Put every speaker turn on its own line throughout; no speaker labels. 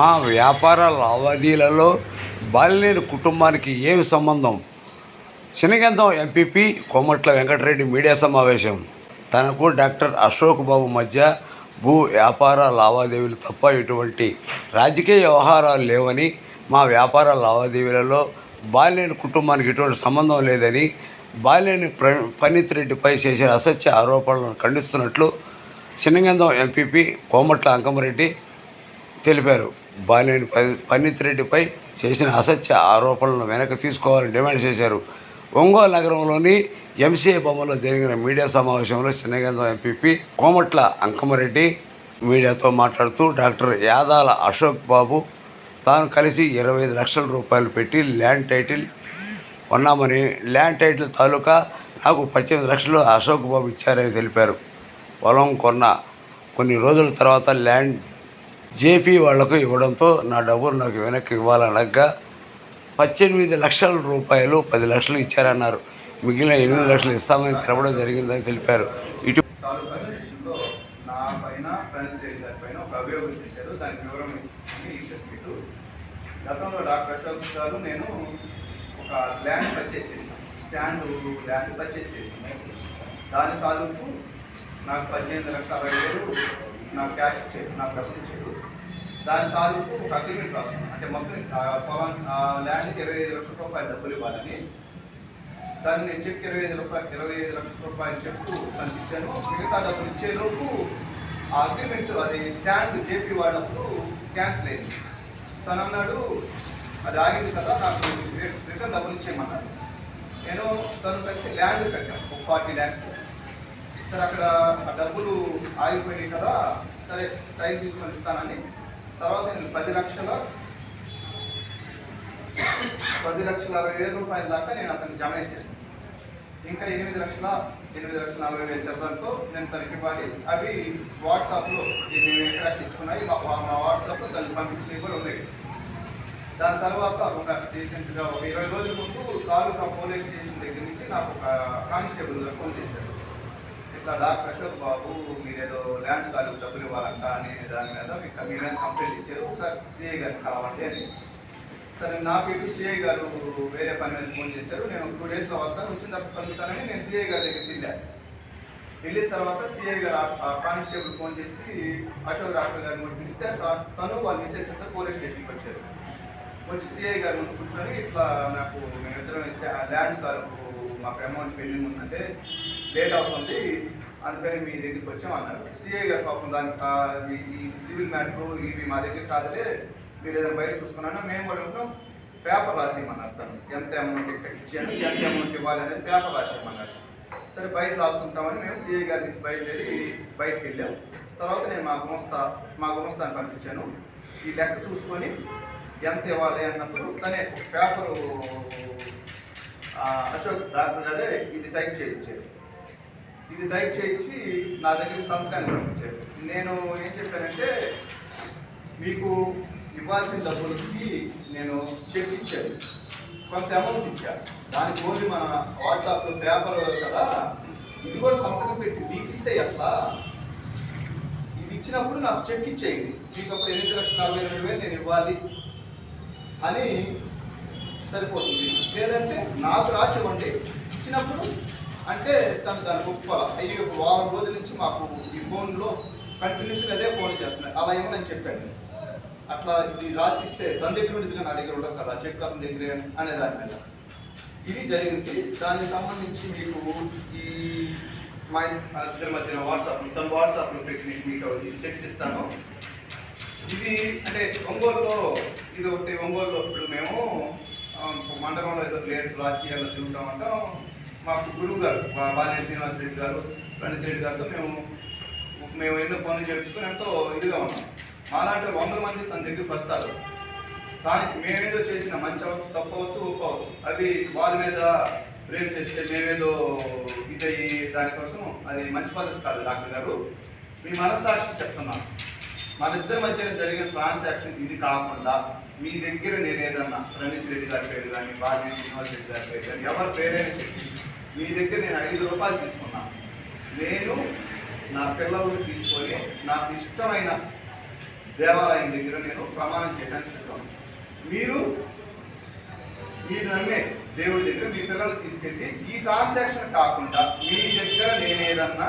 మా వ్యాపార లావాదేవీలలో బాలినేని కుటుంబానికి ఏమి సంబంధం? శనిగంధం ఎంపీపీ కోమట్ల వెంకటరెడ్డి మీడియా సమావేశం. తనకు డాక్టర్ అశోక్ బాబు మధ్య భూ వ్యాపార లావాదేవీలు తప్ప ఎటువంటి రాజకీయ వ్యవహారాలు లేవని మా వ్యాపార లావాదేవీలలో బాలినేని కుటుంబానికి ఎటువంటి సంబంధం లేదని బాలినేని ప్ర పనీత్ రెడ్డిపై చేసిన అసత్య ఆరోపణలను ఖండిస్తున్నట్లు శనిగంధం ఎంపీపీ కోమట్ల అంకమరెడ్డి తెలిపారు. బాలినేని పన్నీత్ రెడ్డిపై చేసిన అసత్య ఆరోపణలను వెనక్కి తీసుకోవాలని డిమాండ్ చేశారు. ఒంగోలు నగరంలోని ఎంసీఏ బొమ్మలో జరిగిన మీడియా సమావేశంలో చిన్నగంధం ఎంపీపీ కోమట్ల అంకమరెడ్డి మీడియాతో మాట్లాడుతూ డాక్టర్ యాదాల అశోక్ బాబు తాను కలిసి ఇరవై ఐదు లక్షల రూపాయలు పెట్టి ల్యాండ్ టైటిల్ కొన్నామని ల్యాండ్ టైటిల్ తాలూకా నాకు పద్దెనిమిది లక్షలు అశోక్ బాబు ఇచ్చారని తెలిపారు. పొలం కొన్న కొన్ని రోజుల తర్వాత ల్యాండ్ జేపీ వాళ్ళకు ఇవ్వడంతో నా డబ్బులు నాకు వెనక్కి ఇవ్వాలనగా పద్దెనిమిది లక్షల రూపాయలు పది లక్షలు ఇచ్చారన్నారు. మిగిలిన ఎనిమిది లక్షలు ఇస్తామని తెలపడం జరిగిందని తెలిపారు. ఇటు
గతంలో డాక్టర్ అశోక్ గారు నేను ఒక ల్యాండ్ పర్చేజ్ చేశాను స్టాండ్ ల్యాండ్ పర్చేజ్ చేశాను దాని తాలూకు నాకు పద్దెనిమిది లక్షల అరవై వేలు నాకు క్యాష్ ఇచ్చేది నాకు డబ్బులు ఇచ్చేది దాని తాలూకు ఒక అగ్రిమెంట్ రాసుకున్నాను. అంటే మొత్తం పొలం ఆ ల్యాండ్కి ఇరవై ఐదు లక్షల రూపాయలు డబ్బులు ఇవ్వాలని దాన్ని నేను చెక్ ఇరవై ఐదు రూపాయలు ఇరవై ఐదు లక్షల రూపాయలు చెప్పు తనకి ఇచ్చాను. మిగతా డబ్బులు ఇచ్చేలోపు ఆ అగ్రిమెంట్ అది శాండ్ జేపీ వాడినప్పుడు క్యాన్సిల్ అయింది. తను అన్నాడు అది ఆగింది కదా నాకు రిటర్న్ డబ్బులు ఇచ్చేయమన్నాడు నేను తను కలిసి ల్యాండ్ కట్టాను ఒక ఫార్టీ ల్యాక్స్ సరే అక్కడ ఆ డబ్బులు ఆగిపోయినాయి కదా సరే టైం తీసుకొని ఇస్తానని. తర్వాత నేను పది లక్షల పది లక్షల అరవై వేల రూపాయల దాకా నేను అతనికి జమ చేశాను. ఇంకా ఎనిమిది లక్షల ఎనిమిది లక్షల నలభై వేల చెప్పడంతో నేను తనకి ఇవ్వాలి. అవి వాట్సాప్లో మేము ఎక్కడ ఇచ్చుకున్నాయి మా మా వాట్సాప్లో తనకి పంపించినవి కూడా ఉన్నాయి. దాని తర్వాత ఒక రీసెంట్గా ఒక ఇరవై రోజుల ముందు తాలూకా పోలీస్ స్టేషన్ దగ్గర నుంచి నాకు ఒక కానిస్టేబుల్ ఫోన్ చేశారు. డాక్టర్ అశోక్ బాబు మీరేదో ల్యాండ్ తాలూకు డబ్బులు ఇవ్వాలంట అనే దాని మీద మీకు మీ మీద కంప్లైంట్ ఇచ్చారు. ఒకసారి సిఐ గారిని కావాలంటే అని. సరే నాకు ఇప్పుడు సిఐ గారు వేరే పని మీద ఫోన్ చేశారు. నేను టూ డేస్లో వస్తాను వచ్చిన తర్వాత పంచుతానని నేను సిఐ గారి దగ్గరికి వెళ్ళాను వెళ్ళిన తర్వాత సిఐ గారు ఆ- కానిస్టేబుల్ ఫోన్ చేసి అశోక్ డాక్టర్ గారిని కూడా పిలిస్తే తను వాళ్ళు విశేషంతో పోలీస్ స్టేషన్కి వచ్చారు. వచ్చి సిఐ గారి ముందు కూర్చొని ఇట్లా నాకు మేమిద్దరం ఇద్దరం ల్యాండ్ తాలూకు మాకు అమౌంట్ పెండింగ్ ఉందంటే లేట్ అవుతుంది అందుకని మీ దగ్గరికి వచ్చాం అన్నాడు. సిఐ గారు పాపం దానికి ఈ- సివిల్ మ్యాటర్ ఇవి మా దగ్గర కాదులే మీరు ఏదైనా బయట చూసుకున్నా మేము కూడా ఉంటాం. పేపర్ రాసేయమన్నారు తను. ఎంత అమౌంట్ ఇచ్చాను ఎంత అమౌంట్ ఇవ్వాలి అనేది పేపర్ రాసేయమన్నాడు సరే బయట రాసుకుంటామని మేము సిఐ గారి నుంచి బయలుదేరి బయటకు వెళ్ళాం. తర్వాత నేను మా గుమస్తా మా గుమస్తాన్ని పంపించాను. ఈ లెక్క చూసుకొని ఎంత ఇవ్వాలి అన్నప్పుడు తనే పేపరు అశోక్ డాక్టర్ గారే ఇది టైప్ చేయించారు. ఇది టైప్ చేయించి నా దగ్గరికి సంతకాన్ని పంపించారు. నేను ఏం చెప్పానంటే మీకు ఇవ్వాల్సిన డబ్బులకి నేను చెక్ ఇచ్చాను. కొంత అమౌంట్ ఇచ్చాను. దానికి ఓన్లీ మన వాట్సాప్లో పేపర్ కదా ఇది కూడా సంతకం పెట్టి మీకు ఇస్తే ఎట్లా? ఇది ఇచ్చినప్పుడు నాకు చెక్ ఇచ్చేయండి. మీకు అప్పుడు ఎనిమిది లక్షల నలభై రెండు వేలు నేను ఇవ్వాలి అని సరిపోతుంది. లేదంటే నాకు రాసి ఇవ్వండి. ఇచ్చినప్పుడు అంటే తను దాన్ని ఒప్పుకోవాలి? అయ్యి ఒక వారం రోజుల నుంచి మాకు ఈ ఫోన్లో కంటిన్యూస్గా అదే ఫోన్ చేస్తున్నాయి. అలా నేను చెప్పాను. అట్లా ఇది రాసిస్తే తన దగ్గర ఉండేదిగా నా దగ్గర ఉండదు కదా చెక్ అతని దగ్గరే అనే దాని మీద. ఇది జరిగింది. దానికి సంబంధించి మీకు ఈ మా ఇద్దరి మధ్యన వాట్సాప్ తన వాట్సాప్లో పెట్టి మీకు ఈ సెక్స్ ఇస్తాను. ఇది అంటే ఒంగోలులో ఇది ఒకటి ఒంగోలులో ఇప్పుడు మేము మండలంలో ఏదో ప్లేట్ రాజకీయాల్లో తిరుగుతామంటాం. మాకు గురువు గారు మా బాలినేని శ్రీనివాస్ రెడ్డి గారు ప్రణీత్ రెడ్డి గారితో మేము మేము ఎన్నో పనులు చేయించుకుని ఎంతో ఇదిగా ఉన్నాం. మాలాంటి వందల మంది తన దగ్గరికి వస్తారు. దానికి మేమేదో చేసిన మంచి అవ్వచ్చు తప్పు అవ్వచ్చు ఒప్పు అవచ్చు అవి వాళ్ళ మీద ప్రేమ్ చేస్తే మేమేదో ఇదయ్యి దానికోసం అది మంచి పద్ధతి కాదు డాక్టర్ గారు. మీ మనస్సాక్షి చెప్తున్నాను. మన ఇద్దరి మధ్యన జరిగిన ట్రాన్సాక్షన్ ఇది కాకుండా మీ దగ్గర నేను ఏదన్నా ప్రణీత్ రెడ్డి గారి పేరు కానీ బాలినేని శ్రీనివాస్ రెడ్డి గారి పేరు కానీ ఎవరి పేరైనా చెప్పి మీ దగ్గర నేను ఐదు రూపాయలు తీసుకున్నాను నేను నా పిల్లల్ని తీసుకొని నాకు ఇష్టమైన దేవాలయం దగ్గర నేను ప్రమాణం చేయడానికి సిద్ధం. మీరు మీరు నమ్మే దేవుడి దగ్గర మీ పిల్లల్ని తీసుకెళ్ళి ఈ ట్రాన్సాక్షన్ కాకుండా మీ దగ్గర నేను ఏదన్నా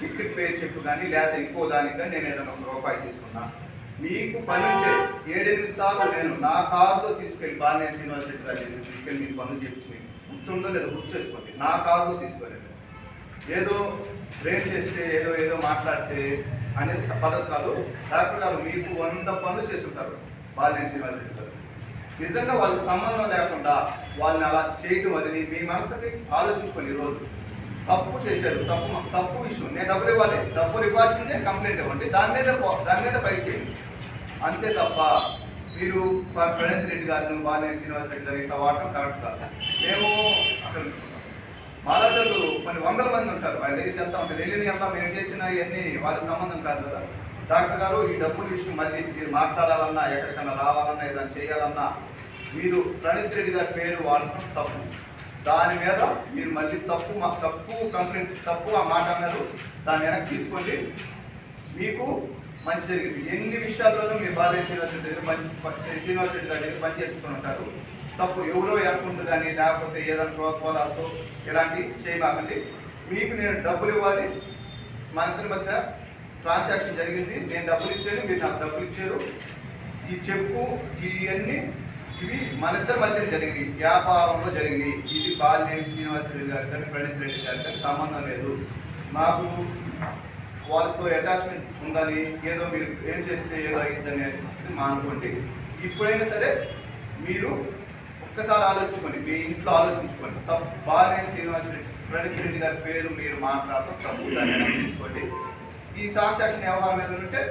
టికెట్ పేరు చెప్పు కానీ లేకపోతే ఇంకో దానికి కానీ నేను ఏదైనా ఒక రూపాయి తీసుకున్నాను మీకు పని ఉంటే ఏడెనిమిది సార్లు నేను నా కారులో తీసుకెళ్ళి బాలినేని శ్రీనివాసరెడ్డి గారు నేను తీసుకెళ్ళి మీకు పనులు చేయించి గుర్తుందో లేదో గుర్తు చేసుకోండి. నా కారులో తీసుకెళ్ళండి ఏదో ప్రేమ్ చేస్తే ఏదో ఏదో మాట్లాడితే అనేది పద్ధతి కాదు డాక్టర్ గారు మీకు వంద పనులు చేస్తుంటారు బాలినేని బాలినేని శ్రీనివాసరెడ్డి గారు. నిజంగా వాళ్ళకి సంబంధం లేకుండా వాళ్ళని అలా చేయటం వదిలి మీ మనసుకి ఆలోచించుకోండి ఈరోజు తప్పు చేశారు. తప్పు తప్పు విషయం. నేను డబ్బులు ఇవ్వాలి. డబ్బులు ఇవ్వాల్సిందే కంప్లైంట్ ఇవ్వండి. దాని మీద దాని మీద ఫైట్ చేయండి. అంతే తప్ప మీరు ప్రణేత్ ప్రణీత్ రెడ్డి గారిని బాలినేని శ్రీనివాస్ రెడ్డి గారిని ఇట్లా వాడటం కరెక్ట్ కాదు. మేము అక్కడ మాలాటోళ్ళు కొన్ని వందల మంది ఉంటారు. వాళ్ళ దగ్గరికి వెళ్తా ఉంటారు. వెళ్ళిన మేము చేసిన ఇవన్నీ వాళ్ళకి సంబంధం కాదు కదా. డాక్టర్ గారు ఈ డబ్బుల విషయం మళ్ళీ మీరు మాట్లాడాలన్నా ఎక్కడికన్నా రావాలన్నా ఏదైనా చేయాలన్నా మీరు ప్రణీత్ రెడ్డి గారి పేరు వాడటం తప్పు. దాని మీద మీరు మళ్ళీ తప్పు మా తప్పు కంప్లైంట్ తప్పు ఆ మాట అన్నారు. దాన్ని వెనక్కి తీసుకోండి. మీకు మంచి జరిగింది. ఎన్ని విషయాల్లోనూ మీ బాలయ్య శ్రీనివాస రెడ్డి దగ్గర మంచి శ్రీనివాస రెడ్డి దగ్గర పని చేర్చుకుని ఉంటారు తప్పు ఎవరో అనుకుంటుందని కానీ లేకపోతే ఏదైనా ప్రోత్సాహాలతో ఇలాంటి చేయమాకండి మీకు నేను డబ్బులు ఇవ్వాలి. మన ఇద్దరి మధ్య ట్రాన్సాక్షన్ జరిగింది. నేను డబ్బులు ఇచ్చాను. మీరు నాకు డబ్బులు ఇచ్చారు. ఈ చెప్పు ఇవన్నీ ఇవి మన ఇద్దరి మధ్య జరిగినాయి. వ్యాపారంలో జరిగినాయి. ఇది బాలినేని శ్రీనివాస రెడ్డి గారి కానీ ప్రణీత్ రెడ్డి గారి కానీ సంబంధం లేదు. మాకు వాళ్ళతో అటాచ్మెంట్ ఉందని ఏదో మీరు ఏం చేస్తే ఏదో అయిందని ఇది మానుకోండి ఇప్పుడైనా సరే మీరు ఒక్కసారి ఆలోచించుకోండి మీ ఇంట్లో ఆలోచించుకోండి. తప్పు బాలినేని శ్రీనివాస రెడ్డి ప్రణీత్ రెడ్డి గారి పేరు మీరు మాట్లాడటం తప్పు దాన్ని తీసుకోండి ఈ ట్రాన్సాక్షన్ వ్యవహారం ఏదైనా ఉంటే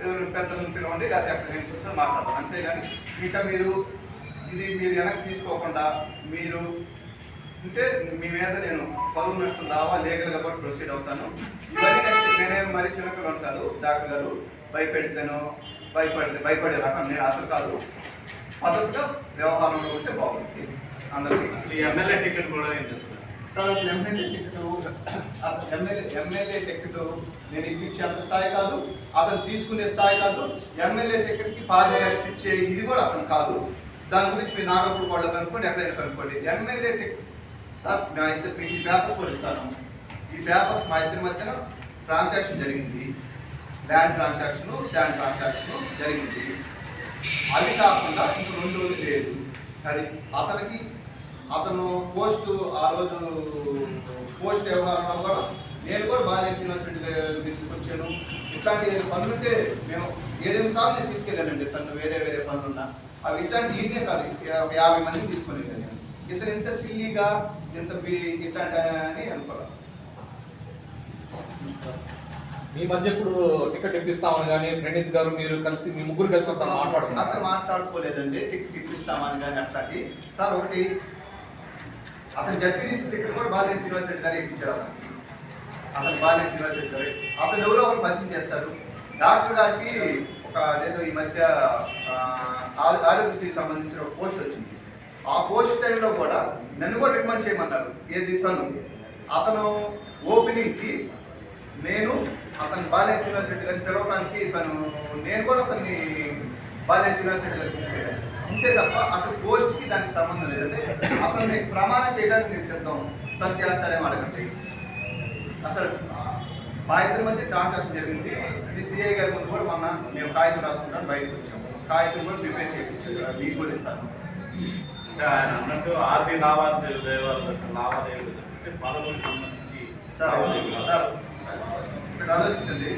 ఏదైనా పెద్దలను పిలవండి లేకపోతే అక్కడ నేను కూర్చొని మాట్లాడతాను. అంతేగాని ఇంకా మీరు ఇది మీరు వెనక్కి తీసుకోకుండా మీరు అంటే మీ మీద నేను పరువు నష్టం దావా లీగల్గా కూడా ప్రొసీడ్ అవుతాను. ఇవన్నీ నేను మరి చిన్నపిల్లలు కాదు డాక్టర్ గారు భయపెడితేనో భయపడి భయపడే రకం నేను అసలు కాదు. పద్ధతిగా వ్యవహారంలో ఉంటే బాగుంటుంది. అందరికీ
అసలు ఈ ఎమ్మెల్యే టికెట్ కూడా ఏం చేస్తున్నారు
సార్ అసలు MLA ticket MLA MLA ticket నేను ఇప్పించేంత స్థాయి కాదు. అతను తీసుకునే స్థాయి కాదు. ఎమ్మెల్యే టికెట్కి పాతి ఇచ్చే ఇది కూడా అతను కాదు. దాని గురించి మీరు నాగపూర్ వాళ్ళు కనుక్కోండి ఎక్కడైనా కనుక్కోండి. ఎమ్మెల్యే టికెట్ సార్ మా ఇద్దరు ఈ పేపర్స్ కూడా ఇస్తాను. ఈ పేపర్స్ మా ఇద్దరి మధ్యన ట్రాన్సాక్షన్ జరిగింది. ల్యాండ్ ట్రాన్సాక్షను శాండ్ ట్రాన్సాక్షన్ జరిగింది. అవి కాకుండా ఇంక రెండోది లేదు. అది అతనికి అతను పోస్ట్ ఆ రోజు పోస్ట్ వ్యవహారంలో కూడా నేను కూడా బాలయ్య శ్రీనివాసరెడ్డి దగ్గరికి వచ్చాను. ఇట్లాంటి పనులుంటే మేము ఏడెనిమిది సార్లు నేను తీసుకెళ్ళానండి తను వేరే వేరే పనులున్నా. అవి ఇట్లాంటి ఈయనే కాదు ఒక యాభై మందిని తీసుకొని వెళ్ళాను ఇతను ఇంత సిల్లీగా ఇంత బి- ఇట్లాంటి అని అనుకోవాలి
మీ మధ్య ఇప్పుడు టికెట్ ఇప్పిస్తామని కానీ ప్రణీత్ గారు మీరు కలిసి మీ ముగ్గురు కలిసి తను
అసలు మాట్లాడుకోలేదండి. టికెట్ ఇప్పిస్తామని కానీ అట్లాంటి. సార్ ఒకటి అతను జడ్పీటీసీ టికెట్ కూడా బాలినేని శ్రీనివాస్ రెడ్డి గారు ఇప్పించారు అతను. అతను బాలినేని శ్రీనివాస్ రెడ్డి గారు. అతను ఎవరో ఒకరు పరిచయం చేస్తారు. డాక్టర్ గారికి ఒక అదేదో ఈ మధ్య ఆరోగ్యశ్రీకి సంబంధించిన ఒక పోస్ట్ వచ్చింది. ఆ పోస్ట్ టైంలో కూడా నన్ను కూడా రికమెండ్ చేయమన్నారు. ఏది తను? అతను ఓపెనింగ్కి నేను అతను బాలయ్య శ్రీనివాస్ రెడ్డి గారిని పిలవడానికి తను నేను కూడా అతన్ని బాలయ్య శ్రీనివాస్ రెడ్డి గారికి తీసుకెళ్ళాను. అంతే తప్ప అసలు పోస్ట్కి దానికి సంబంధం లేదంటే అతన్ని ప్రమాణం చేయడానికి నేను సిద్ధం. తను చేస్తాడేమో అడగండి. అసలు మా ఇద్దరి మధ్య ట్రాన్సాక్షన్ జరిగింది. ఇది సిఐ గారి ముందు కూడా మొన్న మేము కాగితం రాసుకుంటాను బయటకు వచ్చాము. కాగితం కూడా ప్రిపేర్ చేయించారు. మీకు కూడా ఇస్తాను.
అంటే ఆయన అన్నట్టు ఆర్థిక లావాదేవీలు లావాదేవీలు జరిగితే పదవులకు సంబంధించి
సార్. సార్ ఇక్కడ ఆలోచించండి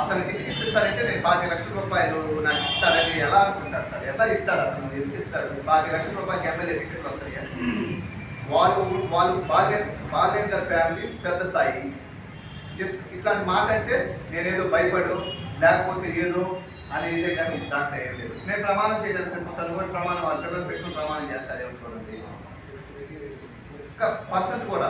అతనికి టికెట్ ఇస్తారంటే నేను పాతి లక్షల రూపాయలు నాకు ఇస్తాడని ఎలా అనుకుంటారు సార్? ఎలా ఇస్తాడు అతను? ఎందుకు ఇస్తాడు? పాతి లక్షల రూపాయలకి ఎమ్మెల్యే టికెట్లు వస్తాయి వాళ్ళు వాళ్ళు బాల్య బాల్యేందర్ ఫ్యామిలీస్ పెద్ద స్థాయి. ఇట్లాంటి మాట అంటే నేనేదో భయపడు లేకపోతే ఏదో అనేది కానీ దాంట్లో ఏం లేదు. నేను ప్రమాణం చేయడానికి సార్ కూడా ప్రమాణం వాళ్ళ పిల్లలు పెట్టుకుని ప్రమాణం చేస్తారేమో చూడండి. ఇంకా పర్సెంట్ కూడా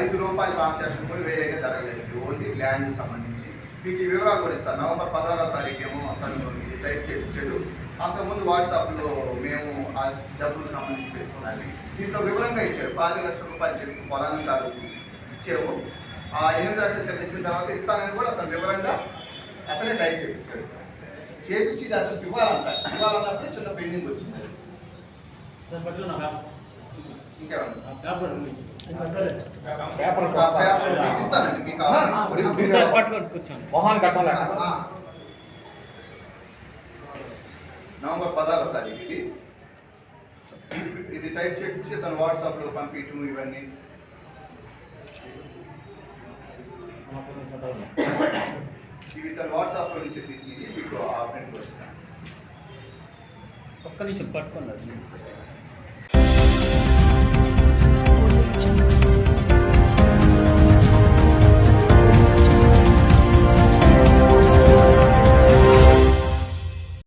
ఐదు రూపాయల ట్రాన్సాక్షన్ కూడా వేరేగా జరగలేదు. ఓన్లీ ల్యాండ్కి సంబంధించి. మీకు ఈ వివరాలు కూడా ఇస్తాను. నవంబర్ పదహారవ తారీఖు ఏమో అతను ఇది టైప్ చేయించాడు అంతకుముందు వాట్సాప్లో మేము ఆ డబ్బులకు సంబంధించి పెట్టుకున్నాను దీంట్లో వివరంగా ఇచ్చాడు. పాతి లక్షల రూపాయలు చెప్పి పొలాన్ని తాలూకు ఇచ్చేవు ఆ ఎనిమిది లక్షలు చెల్లించిన తర్వాత ఇస్తానని కూడా అతను వివరంగా అతనే టైప్ చేయించాడు చేపించి అతనికి ఇవ్వాలంట. ఇవ్వాలన్నప్పుడు చిన్న పెండింగ్ వచ్చింది.
మొహాన్ కట్టాలి
ఆ. నవంబర్ పదహారో తారీఖు ఇది ఇది టైప్ చేపించి తన వాట్సాప్లో పంపించడం ఇవన్నీ. ఇవి తన వాట్సాప్లో నుంచి తీసినవి మీకు ఆ ప్రింట్ వస్తాను
ఒక్క నిమిషం పట్టుకోండి
Thank you.